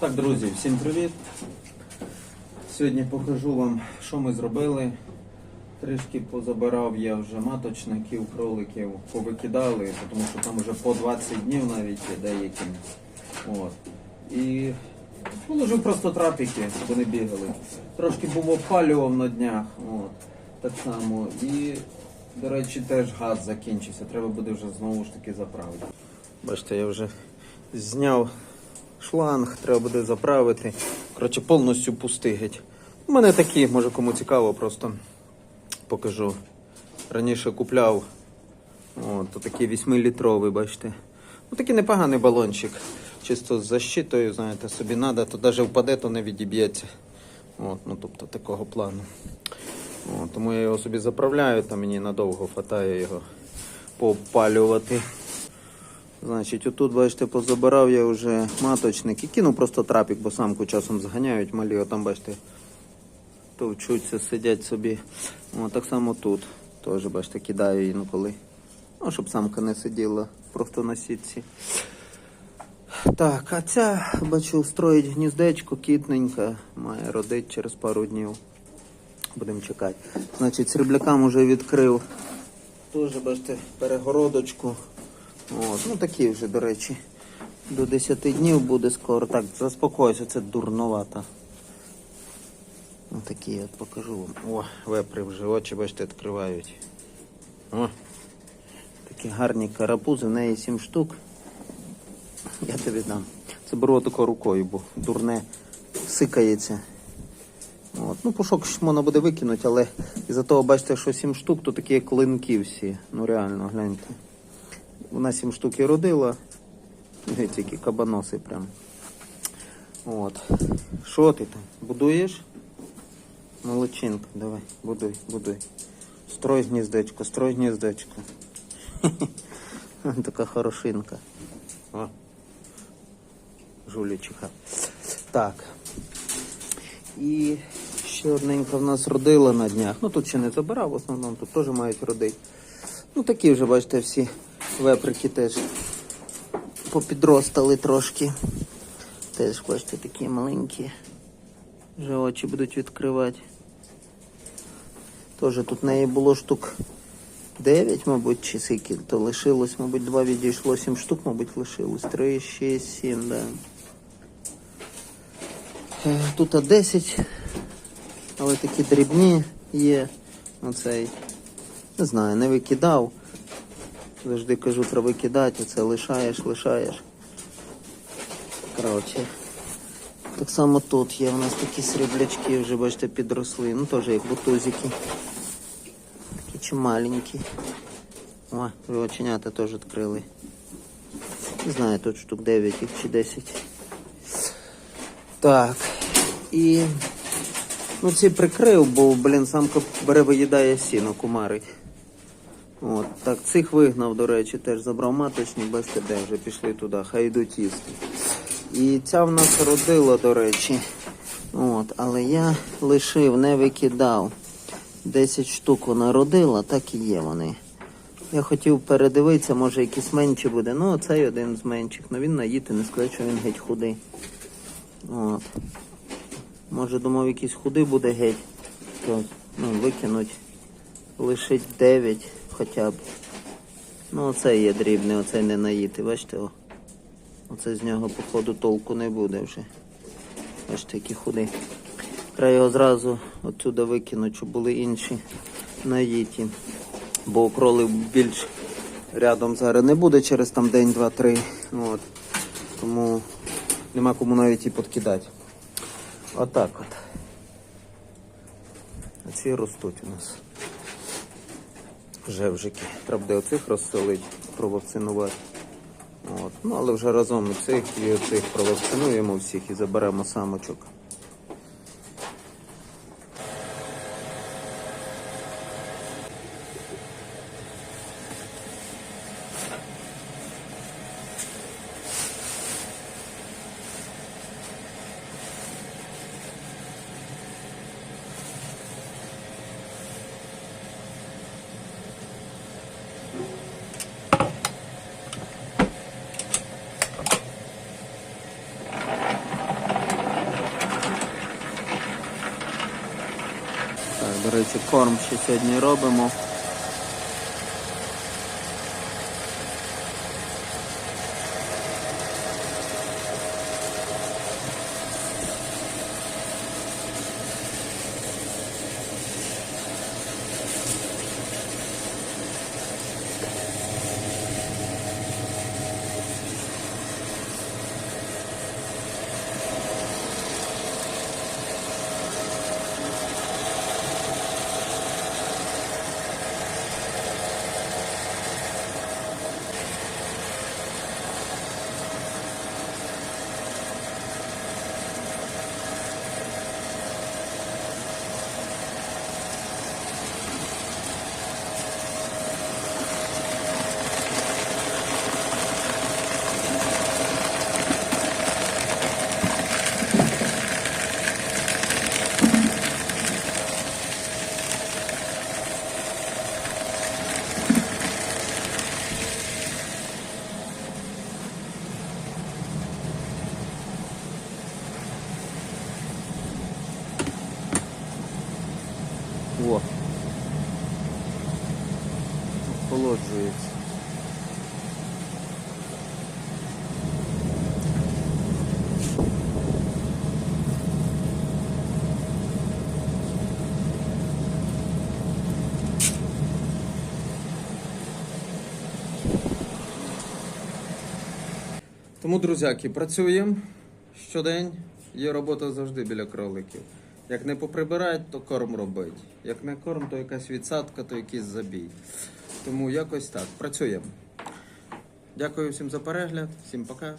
Так, друзі, всім привіт. Сьогодні покажу вам, що ми зробили. Трішки позабирав я вже маточників, кроликів, повикидали, тому що там вже по 20 днів навіть є деякі. От. І положив просто трапики, щоб вони бігали. Трошки був опалював на днях. От. Так само. І, до речі, теж газ закінчився. Треба буде вже знову ж таки заправити. Бачите, я вже зняв шланг, треба буде заправити. Коротше, повністю пустий геть. У мене такі, може кому цікаво, просто покажу. Раніше купляв о, то такий 8-літровий, бачите. Ну такий непоганий балончик. Чисто з защитою, знаєте, собі треба, то навіть впаде, то не відіб'ється. От, ну тобто такого плану. О, тому я його собі заправляю, там мені надовго хватає його попалювати. Значить, отут, бачите, позабирав я вже маточник і кинув просто трапік, бо самку часом зганяють малі, отам, бачите, товчуться, сидять собі. О, так само тут. Теж, бачите, кидаю інколи. Ну, щоб самка не сиділа просто на сітці. Так, а ця, бачу, строїть гніздечко, кітненька, має родити через пару днів. Будемо чекати. Значить, сріблякам вже відкрив. Теж, бачите, перегородочку. От, ну такі вже, до речі, до 10 днів буде скоро. Так, заспокойся, це дурновато. Отакі от покажу вам. О, вепри вже очі, бачите, відкривають. О, такі гарні карапузи, в неї 7 штук. Я тобі дам. Це беру тако рукою, бо дурне сикається. От. Ну, пушок можна буде викинути, але із-за того, бачите, що 7 штук, то такі клинки всі. Ну реально, гляньте. Вона 7 штук і родила. Дивіться, які кабаноси прям. От. Що ти там? Будуєш? Молодчинка, давай, будуй, будуй. Строй гніздечко, строй гніздечко. Така хорошинка. О. Жулічиха. Так. І ще одненька в нас родила на днях. Ну тут ще не забирав, в основному тут теж мають родити. Ну такі вже, бачите, всі веприки теж попідростали трошки. Теж, бачите, такі маленькі. Вже очі будуть відкривати. Теж тут неї було штук 9, мабуть, чи скільки, то лишилось, мабуть, 2 відійшло, 7 штук, мабуть, лишилось. 3, 6, 7, да. Е, Тут 10, але такі дрібні є. Оцей. Не знаю, не викидав. Завжди кажу, треба викидати, оце лишаєш, лишаєш. Коротше. Так само тут є у нас такі сріблячки, вже бачите, підросли. Ну теж як бутузики. Такі чималенькі. О, ви оченята теж відкрили. Не знаю, тут штук 9 їх чи 10. Так. І ну ці прикрив, бо, блін, самка бере виїдає сіно, кумарить. От, так, цих вигнав, до речі, теж забрав маточник, бачите, де вже пішли туди, хай йдуть їсти. І ця в нас родила, до речі. От, але я лишив, не викидав. 10 штук вона родила, так і є вони. Я хотів передивитися, може якийсь менший буде. Ну, цей один з менших. Ну він наїти, не сказати, що він геть худий. От. Може, думав, якийсь худий буде геть. То, ну, викинуть. Лишить 9 хоча б. Ну, оцей є дрібний, оцей не наїти, бачите? О. Оце з нього, походу, толку не буде вже. Бачите, який худий. Треба його зразу отсюди викинути, щоб були інші наїті. Бо кролик більш рядом зараз не буде через там день, два, три. От. Тому нема кому навіть і подкидати. Отак от. А ці ростуть у нас. Вже вжики. Треба буде оцих розселити, провакцинувати. От. Ну, але вже разом і цих, і оцих провакцинуємо всіх і заберемо самочок. До речі, корм ще сьогодні робимо. Во. Охолоджується. Тому, друзяки, працюємо щодень. Є робота завжди біля кроликів. Як не поприбирають, то корм робить. Як не корм, то якась відсадка, то якийсь забій. Тому якось так. Працюємо. Дякую всім за перегляд, всім пока.